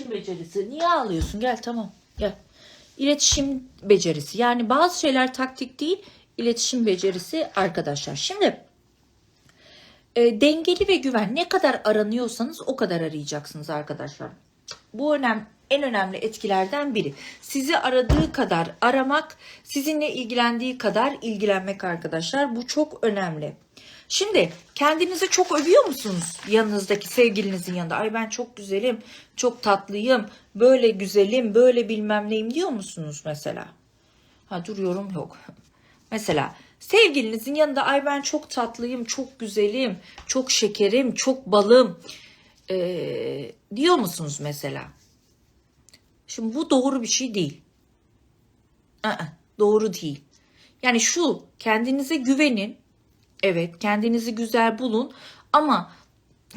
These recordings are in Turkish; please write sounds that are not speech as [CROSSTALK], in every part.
İletişim becerisi. Niye ağlıyorsun? Gel tamam. Gel. İletişim becerisi. Yani bazı şeyler taktik değil, iletişim becerisi arkadaşlar. Şimdi e, dengeli ve güven ne kadar aranıyorsanız o kadar arayacaksınız arkadaşlar. Bu önem en önemli etkilerden biri. Sizi aradığı kadar aramak, sizinle ilgilendiği kadar ilgilenmek arkadaşlar. Bu çok önemli. Şimdi kendinizi çok övüyor musunuz yanınızdaki sevgilinizin yanında? Ay ben çok güzelim, çok tatlıyım, böyle güzelim, böyle bilmem neyim diyor musunuz mesela? Ha duruyorum yok. [LAUGHS] Mesela sevgilinizin yanında ay ben çok tatlıyım, çok güzelim, çok şekerim, çok balım ee, diyor musunuz mesela? Şimdi bu doğru bir şey değil. Aa, doğru değil. Yani şu kendinize güvenin. Evet kendinizi güzel bulun ama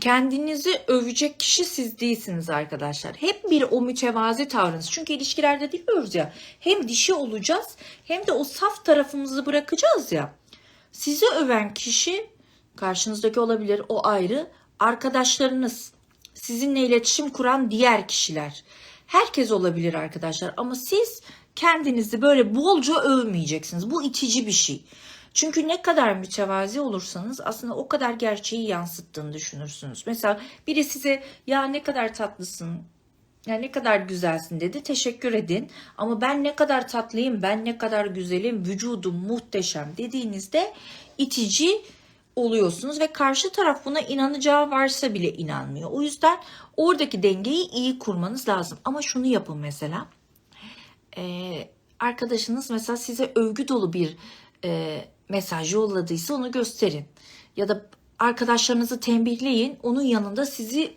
kendinizi övecek kişi siz değilsiniz arkadaşlar. Hep bir o mütevazi tavrınız. Çünkü ilişkilerde diyoruz ya hem dişi olacağız hem de o saf tarafımızı bırakacağız ya. Sizi öven kişi karşınızdaki olabilir o ayrı. Arkadaşlarınız, sizinle iletişim kuran diğer kişiler. Herkes olabilir arkadaşlar ama siz kendinizi böyle bolca övmeyeceksiniz. Bu itici bir şey. Çünkü ne kadar mütevazi olursanız aslında o kadar gerçeği yansıttığını düşünürsünüz. Mesela biri size ya ne kadar tatlısın, ya ne kadar güzelsin dedi. Teşekkür edin. Ama ben ne kadar tatlıyım, ben ne kadar güzelim, vücudum muhteşem dediğinizde itici oluyorsunuz ve karşı taraf buna inanacağı varsa bile inanmıyor. O yüzden oradaki dengeyi iyi kurmanız lazım. Ama şunu yapın mesela. Ee, arkadaşınız mesela size övgü dolu bir e, mesaj yolladıysa onu gösterin. Ya da arkadaşlarınızı tembihleyin. Onun yanında sizi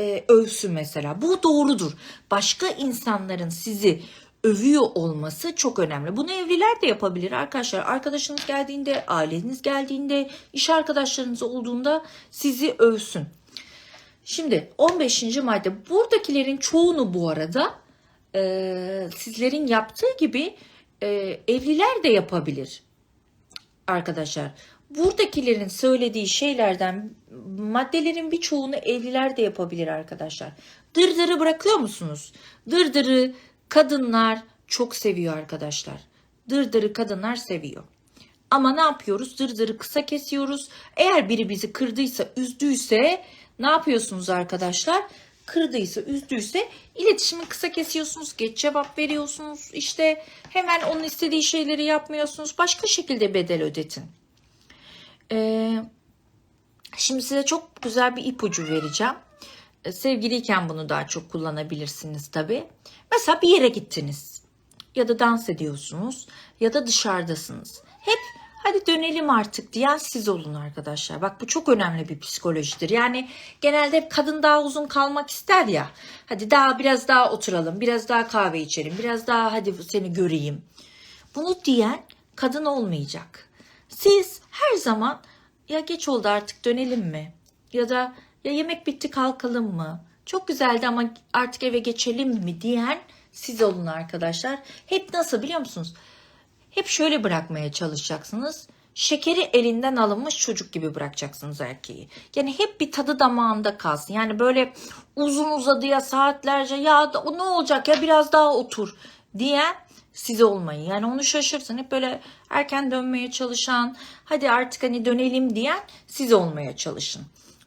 e, övsün mesela. Bu doğrudur. Başka insanların sizi övüyor olması çok önemli. Bunu evliler de yapabilir arkadaşlar. Arkadaşınız geldiğinde, aileniz geldiğinde, iş arkadaşlarınız olduğunda sizi övsün. Şimdi 15. madde buradakilerin çoğunu bu arada e, sizlerin yaptığı gibi e, evliler de yapabilir arkadaşlar. Buradakilerin söylediği şeylerden maddelerin birçoğunu evliler de yapabilir arkadaşlar. Dırdırı bırakıyor musunuz? Dırdırı kadınlar çok seviyor arkadaşlar. Dırdırı kadınlar seviyor. Ama ne yapıyoruz? Dırdırı kısa kesiyoruz. Eğer biri bizi kırdıysa, üzdüyse ne yapıyorsunuz arkadaşlar? Kırdıysa, üzdüyse iletişimi kısa kesiyorsunuz. Geç cevap veriyorsunuz. İşte hemen onun istediği şeyleri yapmıyorsunuz. Başka şekilde bedel ödetin. Ee, şimdi size çok güzel bir ipucu vereceğim. Ee, Sevgiliyken bunu daha çok kullanabilirsiniz tabii. Mesela bir yere gittiniz ya da dans ediyorsunuz ya da dışarıdasınız. Hep hadi dönelim artık diyen siz olun arkadaşlar. Bak bu çok önemli bir psikolojidir. Yani genelde hep kadın daha uzun kalmak ister ya. Hadi daha biraz daha oturalım, biraz daha kahve içelim, biraz daha hadi seni göreyim. Bunu diyen kadın olmayacak. Siz her zaman ya geç oldu artık dönelim mi? Ya da ya yemek bitti kalkalım mı? Çok güzeldi ama artık eve geçelim mi diyen siz olun arkadaşlar. Hep nasıl biliyor musunuz? Hep şöyle bırakmaya çalışacaksınız. Şekeri elinden alınmış çocuk gibi bırakacaksınız erkeği. Yani hep bir tadı damağında kalsın. Yani böyle uzun uzadıya saatlerce ya o ne olacak ya biraz daha otur diyen siz olmayın. Yani onu şaşırtın. Hep böyle erken dönmeye çalışan, hadi artık hani dönelim diyen siz olmaya çalışın.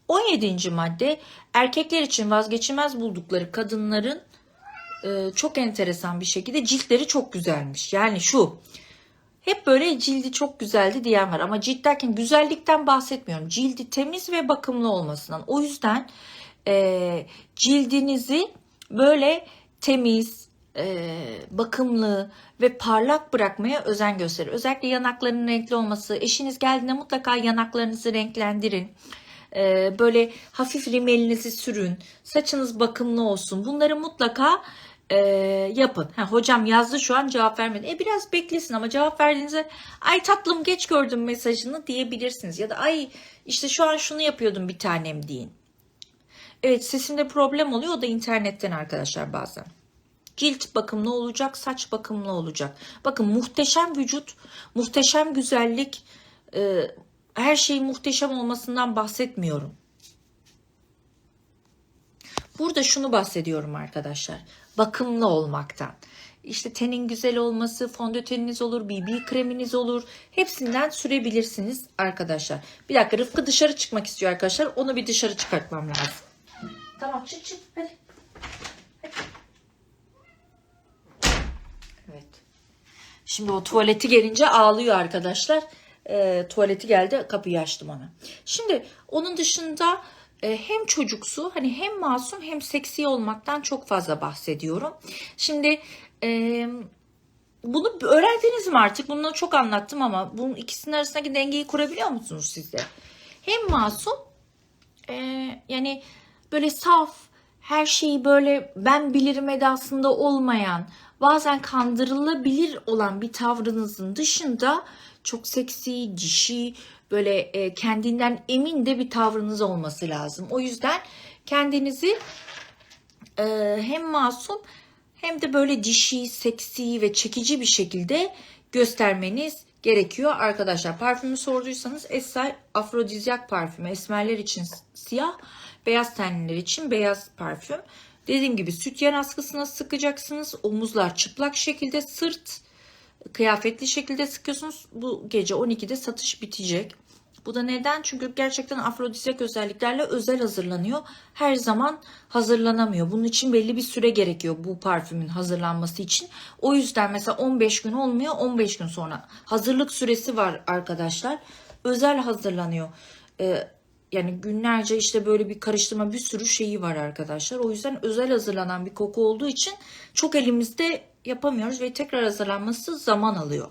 17. madde erkekler için vazgeçilmez buldukları kadınların e, çok enteresan bir şekilde ciltleri çok güzelmiş. Yani şu hep böyle cildi çok güzeldi diyen var ama cilt derken güzellikten bahsetmiyorum. Cildi temiz ve bakımlı olmasından. O yüzden e, cildinizi böyle temiz, e, bakımlı ve parlak bırakmaya özen gösterir. Özellikle yanaklarının renkli olması. Eşiniz geldiğinde mutlaka yanaklarınızı renklendirin. E, böyle hafif rimelinizi sürün. Saçınız bakımlı olsun. Bunları mutlaka e, yapın. Ha, hocam yazdı şu an cevap vermedi. E biraz beklesin ama cevap verdiğinizde ay tatlım geç gördüm mesajını diyebilirsiniz. Ya da ay işte şu an şunu yapıyordum bir tanem deyin. Evet sesimde problem oluyor o da internetten arkadaşlar bazen. Cilt bakımlı olacak, saç bakımlı olacak. Bakın muhteşem vücut, muhteşem güzellik, e, her şeyin muhteşem olmasından bahsetmiyorum. Burada şunu bahsediyorum arkadaşlar. Bakımlı olmaktan. İşte tenin güzel olması, fondöteniniz olur, BB kreminiz olur. Hepsinden sürebilirsiniz arkadaşlar. Bir dakika Rıfkı dışarı çıkmak istiyor arkadaşlar. Onu bir dışarı çıkartmam lazım. Tamam çık çık hadi. Evet. Şimdi o tuvaleti gelince ağlıyor arkadaşlar. E, tuvaleti geldi kapıyı açtım ona. Şimdi onun dışında hem çocuksu hani hem masum hem seksi olmaktan çok fazla bahsediyorum. Şimdi e, bunu öğrendiniz mi artık? Bunu çok anlattım ama bunun ikisinin arasındaki dengeyi kurabiliyor musunuz siz de? Hem masum e, yani böyle saf her şeyi böyle ben bilirim edasında olmayan bazen kandırılabilir olan bir tavrınızın dışında çok seksi, dişi, böyle e, kendinden emin de bir tavrınız olması lazım. O yüzden kendinizi e, hem masum hem de böyle dişi, seksi ve çekici bir şekilde göstermeniz gerekiyor arkadaşlar. Parfümü sorduysanız Essay afrodizyak parfümü. Esmerler için siyah, beyaz tenliler için beyaz parfüm. Dediğim gibi sütyen askısına sıkacaksınız. Omuzlar çıplak şekilde, sırt kıyafetli şekilde sıkıyorsunuz. Bu gece 12'de satış bitecek. Bu da neden? Çünkü gerçekten afrodizyak özelliklerle özel hazırlanıyor. Her zaman hazırlanamıyor. Bunun için belli bir süre gerekiyor bu parfümün hazırlanması için. O yüzden mesela 15 gün olmuyor. 15 gün sonra hazırlık süresi var arkadaşlar. Özel hazırlanıyor. Ee, yani günlerce işte böyle bir karıştırma bir sürü şeyi var arkadaşlar. O yüzden özel hazırlanan bir koku olduğu için çok elimizde yapamıyoruz ve tekrar hazırlanması zaman alıyor.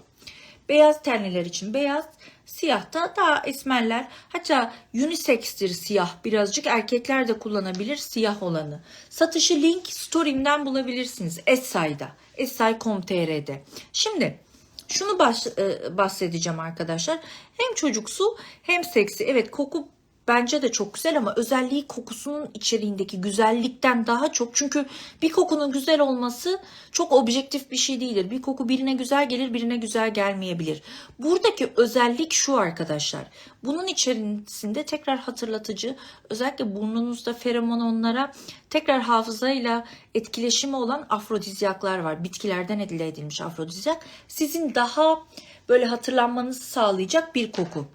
Beyaz tenliler için beyaz, siyah da daha esmerler. Hatta unisex'tir siyah. Birazcık erkekler de kullanabilir siyah olanı. Satışı link story'imden bulabilirsiniz. Essay'da. Essay.com.tr'de. Şimdi şunu e, bahsedeceğim arkadaşlar. Hem çocuksu hem seksi. Evet koku bence de çok güzel ama özelliği kokusunun içeriğindeki güzellikten daha çok. Çünkü bir kokunun güzel olması çok objektif bir şey değildir. Bir koku birine güzel gelir, birine güzel gelmeyebilir. Buradaki özellik şu arkadaşlar. Bunun içerisinde tekrar hatırlatıcı, özellikle burnunuzda feromonlara tekrar hafızayla etkileşimi olan afrodizyaklar var. Bitkilerden elde edilmiş afrodizyak. Sizin daha böyle hatırlanmanızı sağlayacak bir koku.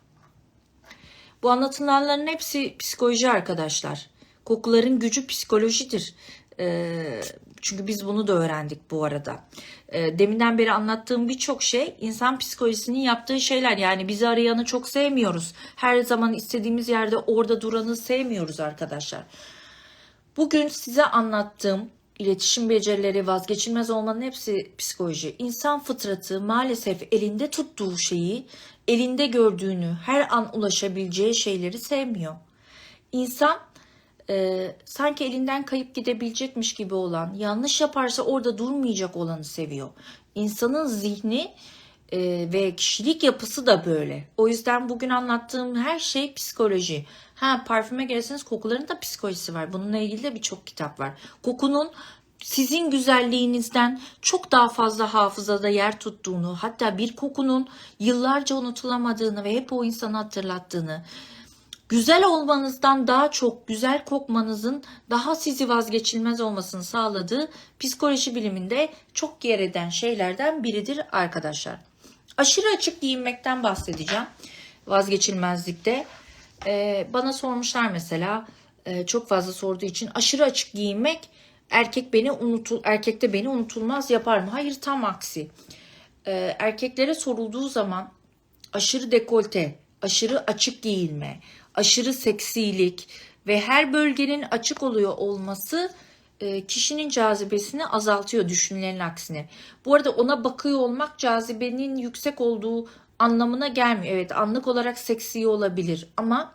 Bu anlatılanların hepsi psikoloji arkadaşlar. Kokuların gücü psikolojidir. Ee, çünkü biz bunu da öğrendik bu arada. Ee, deminden beri anlattığım birçok şey insan psikolojisinin yaptığı şeyler. Yani bizi arayanı çok sevmiyoruz. Her zaman istediğimiz yerde orada duranı sevmiyoruz arkadaşlar. Bugün size anlattığım iletişim becerileri, vazgeçilmez olmanın hepsi psikoloji. İnsan fıtratı maalesef elinde tuttuğu şeyi, elinde gördüğünü, her an ulaşabileceği şeyleri sevmiyor. İnsan e, sanki elinden kayıp gidebilecekmiş gibi olan, yanlış yaparsa orada durmayacak olanı seviyor. İnsanın zihni e, ve kişilik yapısı da böyle. O yüzden bugün anlattığım her şey psikoloji. Ha parfüme gelirseniz kokuların da psikolojisi var. Bununla ilgili de birçok kitap var. Kokunun sizin güzelliğinizden çok daha fazla hafızada yer tuttuğunu, hatta bir kokunun yıllarca unutulamadığını ve hep o insanı hatırlattığını, güzel olmanızdan daha çok güzel kokmanızın daha sizi vazgeçilmez olmasını sağladığı psikoloji biliminde çok yer eden şeylerden biridir arkadaşlar. Aşırı açık giyinmekten bahsedeceğim vazgeçilmezlikte. Ee, bana sormuşlar mesela e, çok fazla sorduğu için aşırı açık giyinmek erkek beni unutul erkekte beni unutulmaz yapar mı? Hayır tam aksi. Ee, erkeklere sorulduğu zaman aşırı dekolte, aşırı açık giyinme, aşırı seksilik ve her bölgenin açık oluyor olması e, kişinin cazibesini azaltıyor düşünülenin aksine. Bu arada ona bakıyor olmak cazibenin yüksek olduğu anlamına gelmiyor. Evet anlık olarak seksi olabilir ama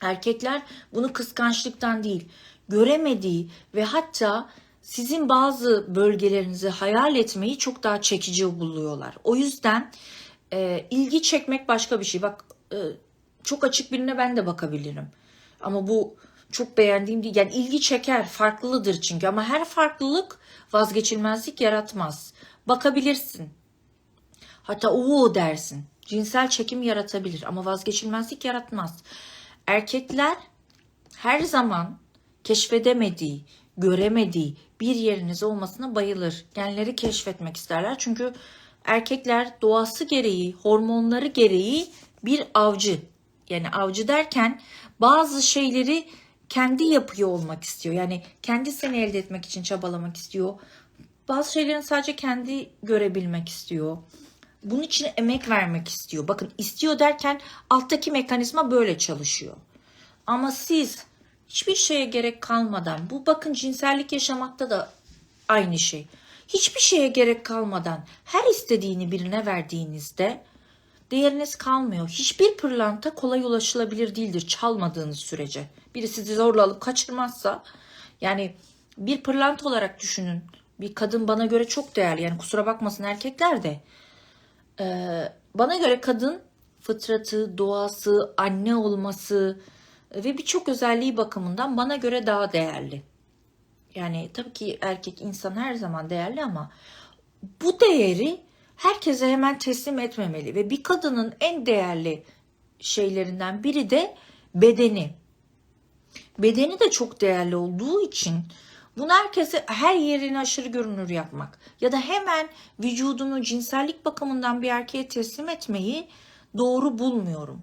erkekler bunu kıskançlıktan değil göremediği ve hatta sizin bazı bölgelerinizi hayal etmeyi çok daha çekici buluyorlar. O yüzden e, ilgi çekmek başka bir şey. Bak e, çok açık birine ben de bakabilirim. Ama bu çok beğendiğim değil. Yani ilgi çeker, farklıdır çünkü. Ama her farklılık vazgeçilmezlik yaratmaz. Bakabilirsin. Hatta o dersin. Cinsel çekim yaratabilir ama vazgeçilmezlik yaratmaz. Erkekler her zaman keşfedemediği, göremediği bir yeriniz olmasına bayılır. Genleri keşfetmek isterler. Çünkü erkekler doğası gereği, hormonları gereği bir avcı. Yani avcı derken bazı şeyleri kendi yapıyor olmak istiyor. Yani kendisini elde etmek için çabalamak istiyor. Bazı şeylerin sadece kendi görebilmek istiyor. Bunun için emek vermek istiyor. Bakın istiyor derken alttaki mekanizma böyle çalışıyor. Ama siz hiçbir şeye gerek kalmadan bu bakın cinsellik yaşamakta da aynı şey. Hiçbir şeye gerek kalmadan her istediğini birine verdiğinizde değeriniz kalmıyor. Hiçbir pırlanta kolay ulaşılabilir değildir çalmadığınız sürece. Biri sizi zorla alıp kaçırmazsa yani bir pırlanta olarak düşünün. Bir kadın bana göre çok değerli. Yani kusura bakmasın erkekler de. Ee, bana göre kadın fıtratı, doğası, anne olması ve birçok özelliği bakımından bana göre daha değerli. Yani tabii ki erkek insan her zaman değerli ama bu değeri herkese hemen teslim etmemeli ve bir kadının en değerli şeylerinden biri de bedeni. Bedeni de çok değerli olduğu için bunu herkese her yerine aşırı görünür yapmak ya da hemen vücudunu cinsellik bakımından bir erkeğe teslim etmeyi doğru bulmuyorum.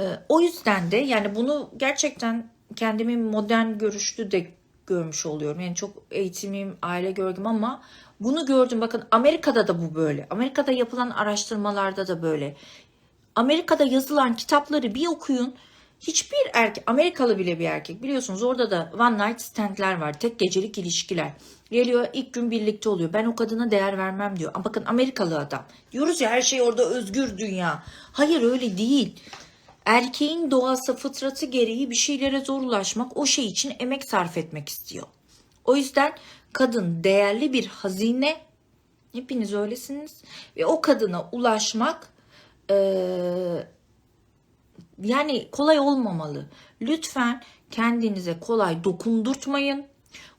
Ee, o yüzden de yani bunu gerçekten kendimi modern görüşlü de görmüş oluyorum. Yani çok eğitimim, aile gördüm ama bunu gördüm. Bakın Amerika'da da bu böyle. Amerika'da yapılan araştırmalarda da böyle. Amerika'da yazılan kitapları bir okuyun. Hiçbir erkek, Amerikalı bile bir erkek biliyorsunuz orada da one night standler var. Tek gecelik ilişkiler. Geliyor ilk gün birlikte oluyor. Ben o kadına değer vermem diyor. Ama bakın Amerikalı adam. Diyoruz ya her şey orada özgür dünya. Hayır öyle değil. Erkeğin doğası, fıtratı gereği bir şeylere zor ulaşmak, o şey için emek sarf etmek istiyor. O yüzden kadın değerli bir hazine. Hepiniz öylesiniz. Ve o kadına ulaşmak eee, yani kolay olmamalı. Lütfen kendinize kolay dokundurtmayın.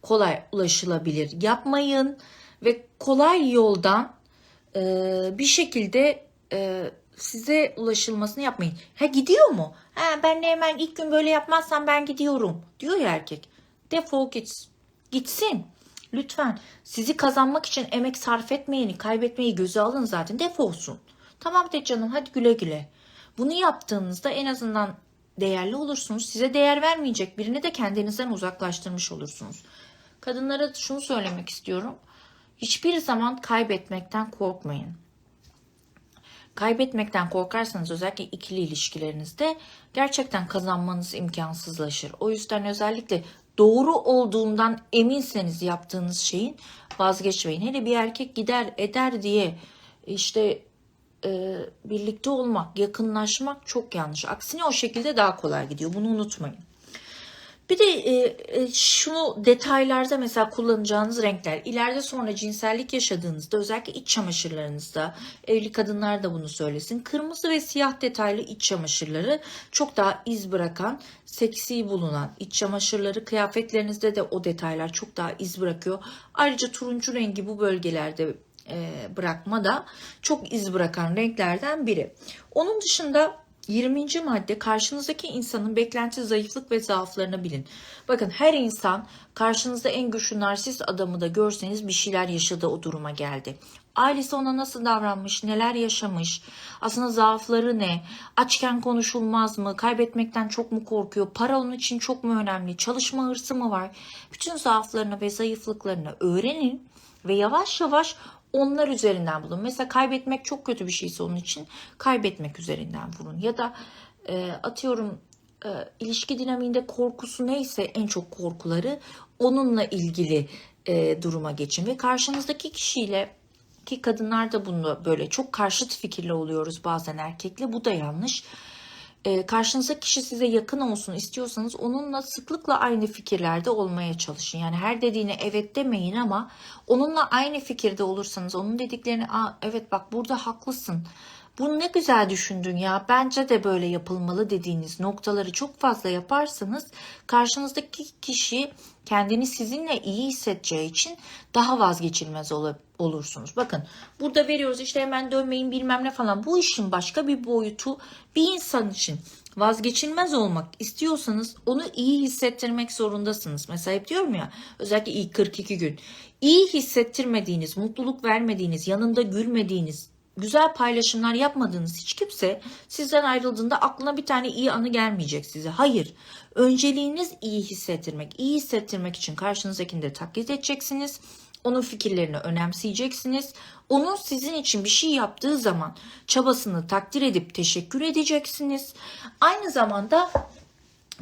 Kolay ulaşılabilir yapmayın. Ve kolay yoldan eee, bir şekilde eee, size ulaşılmasını yapmayın. Ha gidiyor mu? Ha ben de hemen ilk gün böyle yapmazsam ben gidiyorum diyor ya erkek. Defol git. Gitsin. Lütfen sizi kazanmak için emek sarf etmeyeni, kaybetmeyi göze alın zaten. Defolsun. Tamam de canım hadi güle güle. Bunu yaptığınızda en azından değerli olursunuz. Size değer vermeyecek birini de kendinizden uzaklaştırmış olursunuz. Kadınlara şunu söylemek istiyorum. Hiçbir zaman kaybetmekten korkmayın. Kaybetmekten korkarsanız özellikle ikili ilişkilerinizde gerçekten kazanmanız imkansızlaşır. O yüzden özellikle doğru olduğundan eminseniz yaptığınız şeyin vazgeçmeyin. Hele bir erkek gider eder diye işte e, birlikte olmak, yakınlaşmak çok yanlış. Aksine o şekilde daha kolay gidiyor. Bunu unutmayın. Bir de e, e, şunu detaylarda mesela kullanacağınız renkler. İleride sonra cinsellik yaşadığınızda özellikle iç çamaşırlarınızda evli kadınlar da bunu söylesin. Kırmızı ve siyah detaylı iç çamaşırları çok daha iz bırakan, seksi bulunan iç çamaşırları kıyafetlerinizde de o detaylar çok daha iz bırakıyor. Ayrıca turuncu rengi bu bölgelerde e, bırakma da çok iz bırakan renklerden biri. Onun dışında 20. madde karşınızdaki insanın beklenti zayıflık ve zaaflarını bilin. Bakın her insan karşınızda en güçlü narsist adamı da görseniz bir şeyler yaşadı o duruma geldi. Ailesi ona nasıl davranmış, neler yaşamış, aslında zaafları ne, açken konuşulmaz mı, kaybetmekten çok mu korkuyor, para onun için çok mu önemli, çalışma hırsı mı var? Bütün zaaflarını ve zayıflıklarını öğrenin ve yavaş yavaş onlar üzerinden bulun. Mesela kaybetmek çok kötü bir şeyse onun için kaybetmek üzerinden vurun. Ya da e, atıyorum e, ilişki dinamiğinde korkusu neyse en çok korkuları onunla ilgili e, duruma geçin. Ve karşınızdaki kişiyle ki kadınlar da bunu böyle çok karşıt fikirli oluyoruz bazen erkekle. Bu da yanlış e, karşınızdaki kişi size yakın olsun istiyorsanız onunla sıklıkla aynı fikirlerde olmaya çalışın. Yani her dediğine evet demeyin ama onunla aynı fikirde olursanız onun dediklerini evet bak burada haklısın Bunu ne güzel düşündün ya. Bence de böyle yapılmalı dediğiniz noktaları çok fazla yaparsanız karşınızdaki kişi kendini sizinle iyi hissedeceği için daha vazgeçilmez ol- olursunuz. Bakın burada veriyoruz işte hemen dönmeyin bilmem ne falan. Bu işin başka bir boyutu bir insan için vazgeçilmez olmak istiyorsanız onu iyi hissettirmek zorundasınız. Mesela hep diyorum ya özellikle ilk 42 gün iyi hissettirmediğiniz, mutluluk vermediğiniz, yanında gülmediğiniz, güzel paylaşımlar yapmadığınız hiç kimse sizden ayrıldığında aklına bir tane iyi anı gelmeyecek size. Hayır. Önceliğiniz iyi hissettirmek. İyi hissettirmek için karşınızdakini de taklit edeceksiniz. Onun fikirlerini önemseyeceksiniz. Onun sizin için bir şey yaptığı zaman çabasını takdir edip teşekkür edeceksiniz. Aynı zamanda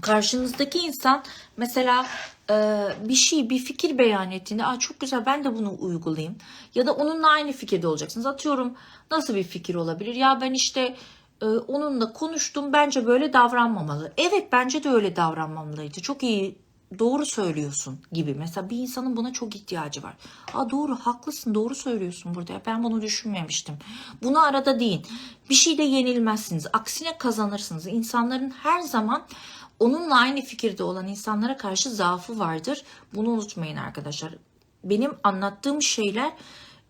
karşınızdaki insan mesela e, bir şey bir fikir beyan ettiğinde Aa, çok güzel ben de bunu uygulayayım. Ya da onunla aynı fikirde olacaksınız. Atıyorum nasıl bir fikir olabilir? Ya ben işte e, onunla konuştum bence böyle davranmamalı. Evet bence de öyle davranmamalıydı çok iyi doğru söylüyorsun. gibi. Mesela bir insanın buna çok ihtiyacı var. Aa, doğru haklısın doğru söylüyorsun burada ben bunu düşünmemiştim. Bunu arada deyin bir şeyde yenilmezsiniz. Aksine kazanırsınız. İnsanların her zaman onunla aynı fikirde olan insanlara karşı zaafı vardır. Bunu unutmayın arkadaşlar. Benim anlattığım şeyler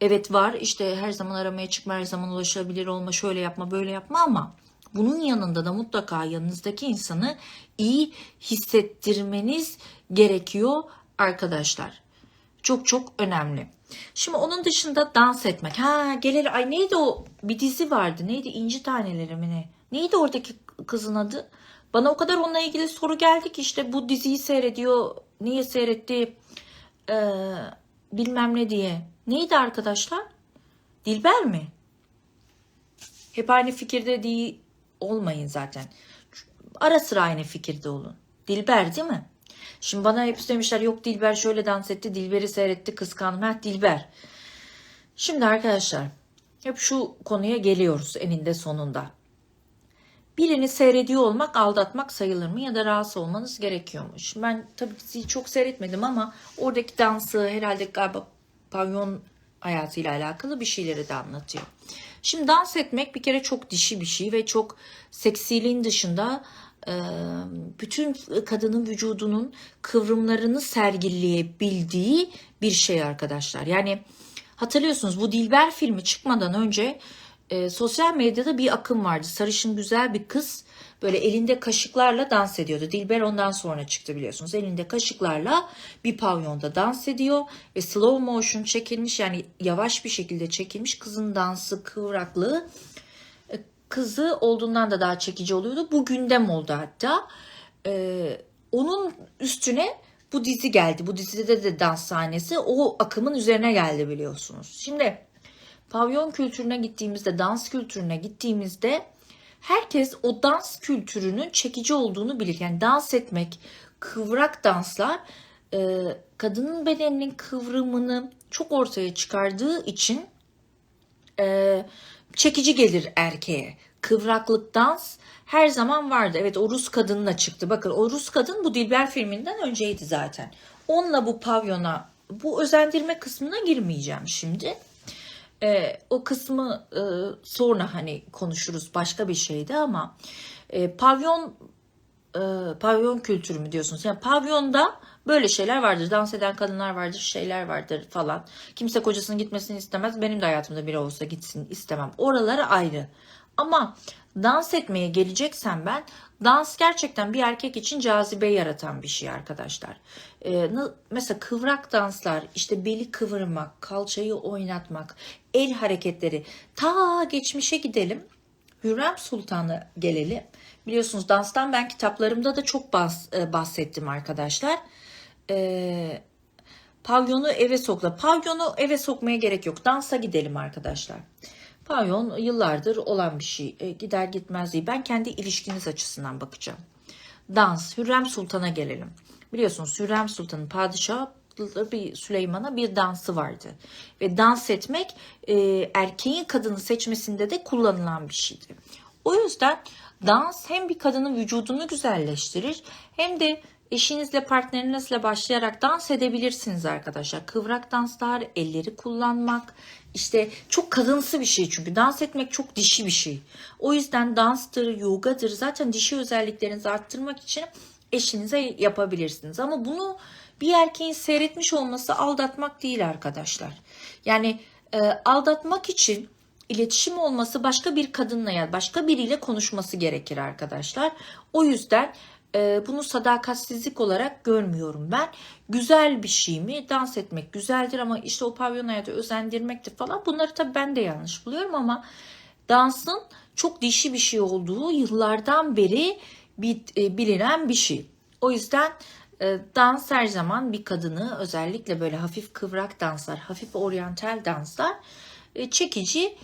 evet var işte her zaman aramaya çıkma, her zaman ulaşabilir olma, şöyle yapma, böyle yapma ama bunun yanında da mutlaka yanınızdaki insanı iyi hissettirmeniz gerekiyor arkadaşlar. Çok çok önemli. Şimdi onun dışında dans etmek. Ha gelelim. Ay neydi o? Bir dizi vardı. Neydi? İnci Taneleri mi ne? Neydi oradaki kızın adı? Bana o kadar onunla ilgili soru geldi ki işte bu diziyi seyrediyor. Niye seyretti? Ee, bilmem ne diye. Neydi arkadaşlar? Dilber mi? Hep aynı fikirde değil olmayın zaten. Ara sıra aynı fikirde olun. Dilber değil mi? Şimdi bana hep demişler yok Dilber şöyle dans etti, Dilber'i seyretti, kıskandım. Ha Dilber. Şimdi arkadaşlar hep şu konuya geliyoruz eninde sonunda. Birini seyrediyor olmak aldatmak sayılır mı ya da rahatsız olmanız gerekiyormuş. Ben tabii diziyi çok seyretmedim ama oradaki dansı herhalde galiba pavyon hayatıyla alakalı bir şeyleri de anlatıyor. Şimdi dans etmek bir kere çok dişi bir şey ve çok seksiliğin dışında bütün kadının vücudunun kıvrımlarını sergileyebildiği bir şey arkadaşlar. Yani hatırlıyorsunuz bu Dilber filmi çıkmadan önce e, sosyal medyada bir akım vardı. Sarışın güzel bir kız böyle elinde kaşıklarla dans ediyordu. Dilber ondan sonra çıktı biliyorsunuz. Elinde kaşıklarla bir pavyonda dans ediyor ve slow motion çekilmiş yani yavaş bir şekilde çekilmiş kızın dansı, kıvraklığı e, kızı olduğundan da daha çekici oluyordu. Bu gündem oldu hatta. Ee, onun üstüne bu dizi geldi. Bu dizide de dans sahnesi o akımın üzerine geldi biliyorsunuz. Şimdi pavyon kültürüne gittiğimizde, dans kültürüne gittiğimizde herkes o dans kültürünün çekici olduğunu bilir. Yani dans etmek, kıvrak danslar e, kadının bedeninin kıvrımını çok ortaya çıkardığı için e, çekici gelir erkeğe. Kıvraklık dans her zaman vardı. Evet o Rus kadınla çıktı. Bakın o Rus kadın bu Dilber filminden önceydi zaten. Onunla bu pavyona bu özendirme kısmına girmeyeceğim şimdi. Ee, o kısmı e, sonra hani konuşuruz başka bir şeydi ama e, pavyon e, pavyon kültürü mü diyorsunuz? Yani pavyonda böyle şeyler vardır. Dans eden kadınlar vardır, şeyler vardır falan. Kimse kocasının gitmesini istemez. Benim de hayatımda biri olsa gitsin istemem. Oraları ayrı. Ama dans etmeye geleceksem ben dans gerçekten bir erkek için cazibe yaratan bir şey arkadaşlar. Ee, mesela kıvrak danslar, işte beli kıvırmak, kalçayı oynatmak, el hareketleri. Ta geçmişe gidelim. Hürrem Sultan'a gelelim. Biliyorsunuz danstan ben kitaplarımda da çok bahs bahsettim arkadaşlar. Ee, pavyonu eve sokla. Pavyonu eve sokmaya gerek yok. Dansa gidelim arkadaşlar. Pavyon yıllardır olan bir şey. E, gider gitmez değil. Ben kendi ilişkiniz açısından bakacağım. Dans. Hürrem Sultan'a gelelim. Biliyorsunuz Hürrem Sultan'ın padişahı bir Süleyman'a bir dansı vardı. Ve dans etmek e, erkeğin kadını seçmesinde de kullanılan bir şeydi. O yüzden dans hem bir kadının vücudunu güzelleştirir hem de eşinizle partnerinizle başlayarak dans edebilirsiniz arkadaşlar. Kıvrak danslar, elleri kullanmak işte çok kadınsı bir şey çünkü dans etmek çok dişi bir şey. O yüzden danstır, yogadır zaten dişi özelliklerinizi arttırmak için eşinize yapabilirsiniz. Ama bunu bir erkeğin seyretmiş olması aldatmak değil arkadaşlar. Yani e, aldatmak için iletişim olması başka bir kadınla ya başka biriyle konuşması gerekir arkadaşlar. O yüzden e, bunu sadakatsizlik olarak görmüyorum ben. Güzel bir şey mi? Dans etmek güzeldir ama işte o pavyon hayatı özendirmektir falan. Bunları tabii ben de yanlış buluyorum ama dansın çok dişi bir şey olduğu yıllardan beri e, bilinen bir şey. O yüzden e, dans her zaman bir kadını özellikle böyle hafif kıvrak danslar, hafif oryantal danslar e, çekici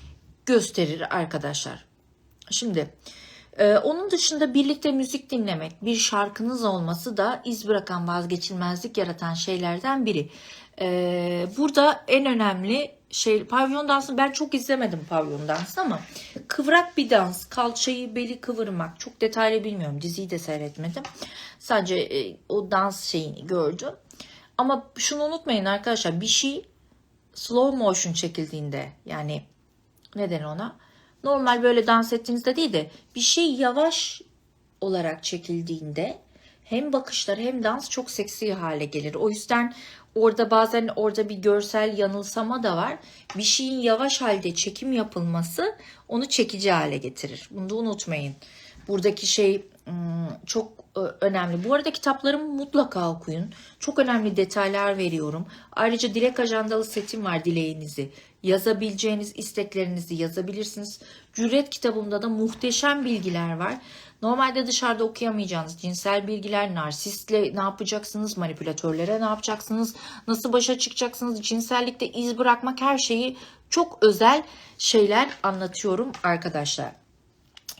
gösterir arkadaşlar. Şimdi e, onun dışında birlikte müzik dinlemek, bir şarkınız olması da iz bırakan vazgeçilmezlik yaratan şeylerden biri. E, burada en önemli şey pavyon dansı ben çok izlemedim pavyon dansı ama kıvrak bir dans, kalçayı beli kıvırmak çok detaylı bilmiyorum diziyi de seyretmedim. Sadece e, o dans şeyini gördüm. Ama şunu unutmayın arkadaşlar bir şey slow motion çekildiğinde yani neden ona? Normal böyle dans ettiğinizde değil de bir şey yavaş olarak çekildiğinde hem bakışlar hem dans çok seksi hale gelir. O yüzden orada bazen orada bir görsel yanılsama da var. Bir şeyin yavaş halde çekim yapılması onu çekici hale getirir. Bunu da unutmayın. Buradaki şey çok önemli. Bu arada kitaplarımı mutlaka okuyun. Çok önemli detaylar veriyorum. Ayrıca dilek ajandalı setim var dileğinizi. Yazabileceğiniz isteklerinizi yazabilirsiniz. Cüret kitabımda da muhteşem bilgiler var. Normalde dışarıda okuyamayacağınız cinsel bilgiler, narsistle ne yapacaksınız, manipülatörlere ne yapacaksınız, nasıl başa çıkacaksınız, cinsellikte iz bırakmak her şeyi çok özel şeyler anlatıyorum arkadaşlar.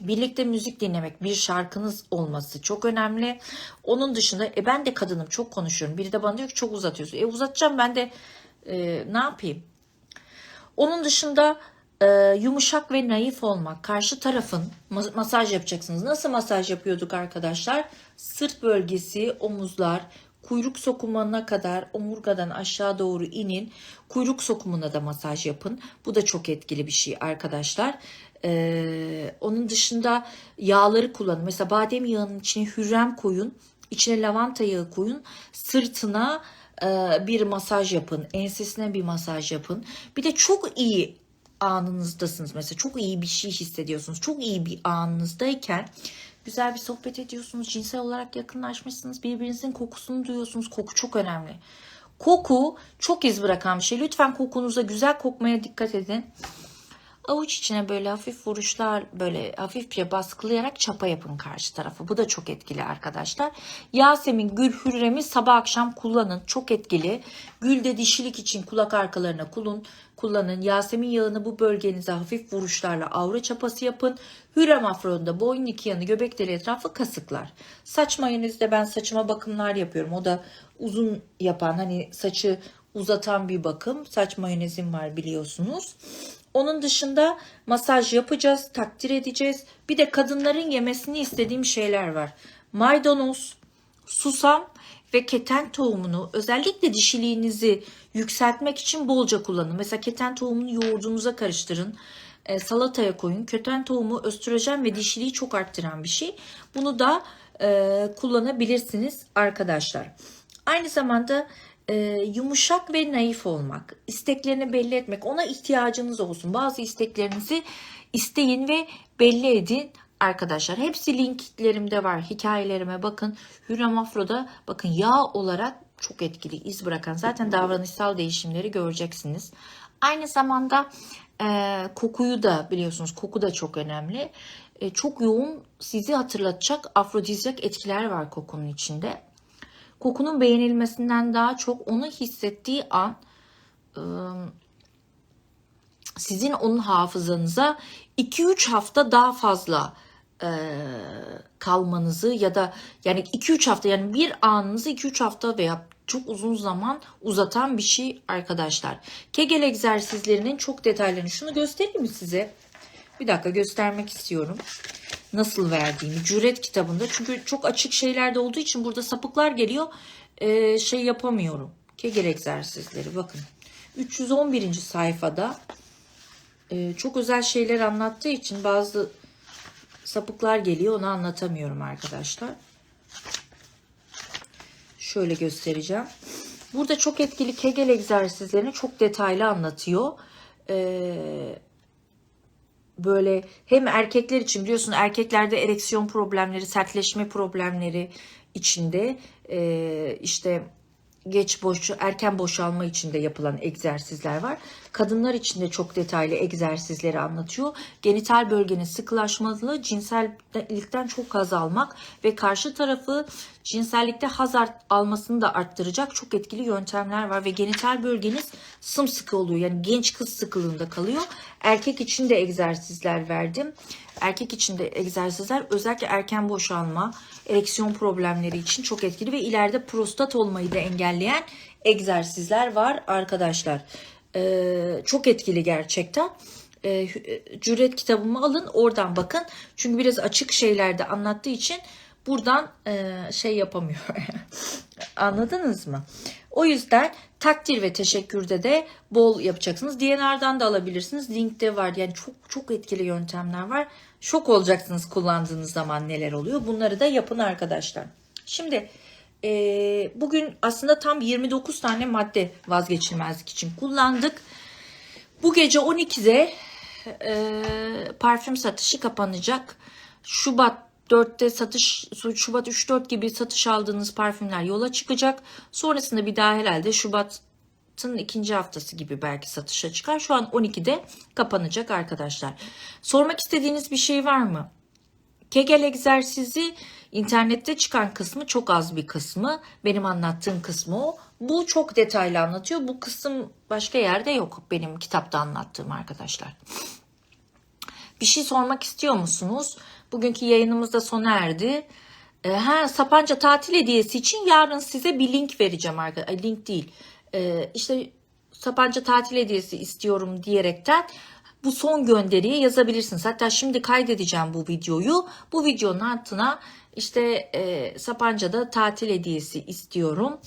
Birlikte müzik dinlemek, bir şarkınız olması çok önemli. Onun dışında e ben de kadınım çok konuşuyorum. Biri de bana diyor ki çok uzatıyorsun. E uzatacağım ben de e, ne yapayım? Onun dışında e, yumuşak ve naif olmak. Karşı tarafın masaj yapacaksınız. Nasıl masaj yapıyorduk arkadaşlar? Sırt bölgesi, omuzlar, kuyruk sokumuna kadar omurgadan aşağı doğru inin. Kuyruk sokumuna da masaj yapın. Bu da çok etkili bir şey arkadaşlar. Ee, onun dışında yağları kullanın. Mesela badem yağının içine hürrem koyun. içine lavanta yağı koyun. Sırtına e, bir masaj yapın. Ensesine bir masaj yapın. Bir de çok iyi anınızdasınız. Mesela çok iyi bir şey hissediyorsunuz. Çok iyi bir anınızdayken güzel bir sohbet ediyorsunuz. Cinsel olarak yakınlaşmışsınız. Birbirinizin kokusunu duyuyorsunuz. Koku çok önemli. Koku çok iz bırakan bir şey. Lütfen kokunuza güzel kokmaya dikkat edin. Avuç içine böyle hafif vuruşlar böyle hafifçe baskılayarak çapa yapın karşı tarafı. Bu da çok etkili arkadaşlar. Yasemin Gül Hürrem'i sabah akşam kullanın. Çok etkili. Gül de dişilik için kulak arkalarına kulun, kullanın. Yasemin yağını bu bölgenize hafif vuruşlarla avra çapası yapın. Hürrem afrodunda boyun iki yanı göbek deli etrafı kasıklar. Saç mayonezde ben saçıma bakımlar yapıyorum. O da uzun yapan hani saçı uzatan bir bakım. Saç mayonezim var biliyorsunuz. Onun dışında masaj yapacağız, takdir edeceğiz. Bir de kadınların yemesini istediğim şeyler var. Maydanoz, susam ve keten tohumunu özellikle dişiliğinizi yükseltmek için bolca kullanın. Mesela keten tohumunu yoğurdunuza karıştırın. E, salataya koyun. Keten tohumu östrojen ve dişiliği çok arttıran bir şey. Bunu da e, kullanabilirsiniz arkadaşlar. Aynı zamanda e, yumuşak ve naif olmak, isteklerini belli etmek, ona ihtiyacınız olsun. Bazı isteklerinizi isteyin ve belli edin arkadaşlar. Hepsi linklerimde var. Hikayelerime bakın. Hürrem Afro'da bakın yağ olarak çok etkili iz bırakan zaten davranışsal değişimleri göreceksiniz. Aynı zamanda e, kokuyu da biliyorsunuz koku da çok önemli. E, çok yoğun sizi hatırlatacak afrodizyak etkiler var kokunun içinde kokunun beğenilmesinden daha çok onu hissettiği an ıı, sizin onun hafızanıza 2-3 hafta daha fazla e, kalmanızı ya da yani 2-3 hafta yani bir anınızı 2-3 hafta veya çok uzun zaman uzatan bir şey arkadaşlar. Kegel egzersizlerinin çok detaylarını şunu göstereyim mi size? Bir dakika göstermek istiyorum. Nasıl verdiğimi. Cüret kitabında. Çünkü çok açık şeylerde olduğu için burada sapıklar geliyor. Ee, şey yapamıyorum. Kegel egzersizleri bakın. 311. sayfada e, çok özel şeyler anlattığı için bazı sapıklar geliyor. Onu anlatamıyorum arkadaşlar. Şöyle göstereceğim. Burada çok etkili Kegel egzersizlerini çok detaylı anlatıyor. Ee, böyle hem erkekler için biliyorsun erkeklerde ereksiyon problemleri, sertleşme problemleri içinde e, işte geç boş erken boşalma içinde yapılan egzersizler var. Kadınlar için de çok detaylı egzersizleri anlatıyor. Genital bölgenin sıkılaşmalı, cinsellikten çok haz almak ve karşı tarafı cinsellikte haz almasını da arttıracak çok etkili yöntemler var ve genital bölgeniz sımsıkı oluyor. Yani genç kız sıkılığında kalıyor. Erkek için de egzersizler verdim. Erkek için de egzersizler özellikle erken boşalma, ereksiyon problemleri için çok etkili ve ileride prostat olmayı da engelleyen egzersizler var arkadaşlar. Ee, çok etkili gerçekten. Ee, Cüret kitabımı alın oradan bakın. Çünkü biraz açık şeylerde anlattığı için buradan e, şey yapamıyor. [LAUGHS] Anladınız mı? O yüzden takdir ve teşekkürde de bol yapacaksınız. DNR'dan da alabilirsiniz. Linkte var. Yani çok çok etkili yöntemler var. Şok olacaksınız kullandığınız zaman neler oluyor. Bunları da yapın arkadaşlar. Şimdi e, bugün aslında tam 29 tane madde vazgeçilmezlik için kullandık. Bu gece 12'de e, parfüm satışı kapanacak. Şubat 4'te satış Şubat 3-4 gibi satış aldığınız parfümler yola çıkacak. Sonrasında bir daha herhalde Şubat'ın ikinci haftası gibi belki satışa çıkar. Şu an 12'de kapanacak arkadaşlar. Sormak istediğiniz bir şey var mı? Kegel egzersizi internette çıkan kısmı çok az bir kısmı. Benim anlattığım kısmı o. Bu çok detaylı anlatıyor. Bu kısım başka yerde yok benim kitapta anlattığım arkadaşlar. Bir şey sormak istiyor musunuz? Bugünkü yayınımız da sona erdi. Ee, ha, Sapanca tatil hediyesi için yarın size bir link vereceğim arkadaşlar. Link değil. Ee, işte Sapanca tatil hediyesi istiyorum diyerekten bu son gönderiye yazabilirsiniz. Hatta şimdi kaydedeceğim bu videoyu. Bu videonun altına işte e, Sapanca'da tatil hediyesi istiyorum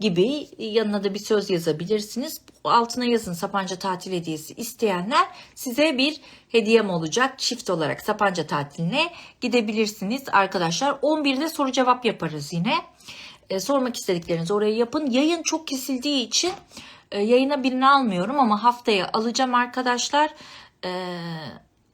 gibi yanına da bir söz yazabilirsiniz. Altına yazın Sapanca tatil hediyesi isteyenler size bir hediyem olacak. Çift olarak Sapanca tatiline gidebilirsiniz arkadaşlar. 11'de soru cevap yaparız yine. E, sormak istediklerinizi oraya yapın. Yayın çok kesildiği için e, yayına birini almıyorum ama haftaya alacağım arkadaşlar. E,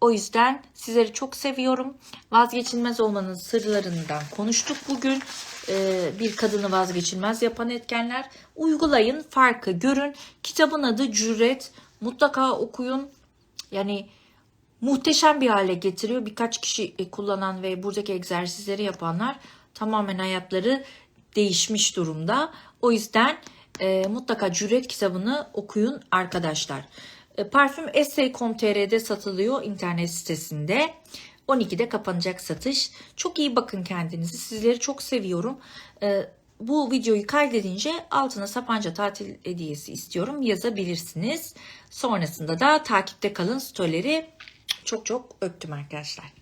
o yüzden sizleri çok seviyorum. Vazgeçilmez olmanın sırlarından konuştuk bugün. Ee, bir kadını vazgeçilmez yapan etkenler. Uygulayın, farkı görün. Kitabın adı Cüret. Mutlaka okuyun. Yani muhteşem bir hale getiriyor. Birkaç kişi e, kullanan ve buradaki egzersizleri yapanlar tamamen hayatları değişmiş durumda. O yüzden e, mutlaka Cüret kitabını okuyun arkadaşlar. E, parfüm Essay.com.tr'de satılıyor internet sitesinde. 12'de kapanacak satış. Çok iyi bakın kendinize. Sizleri çok seviyorum. E, bu videoyu kaydedince altına Sapanca tatil hediyesi istiyorum yazabilirsiniz. Sonrasında da takipte kalın storyleri çok çok öptüm arkadaşlar.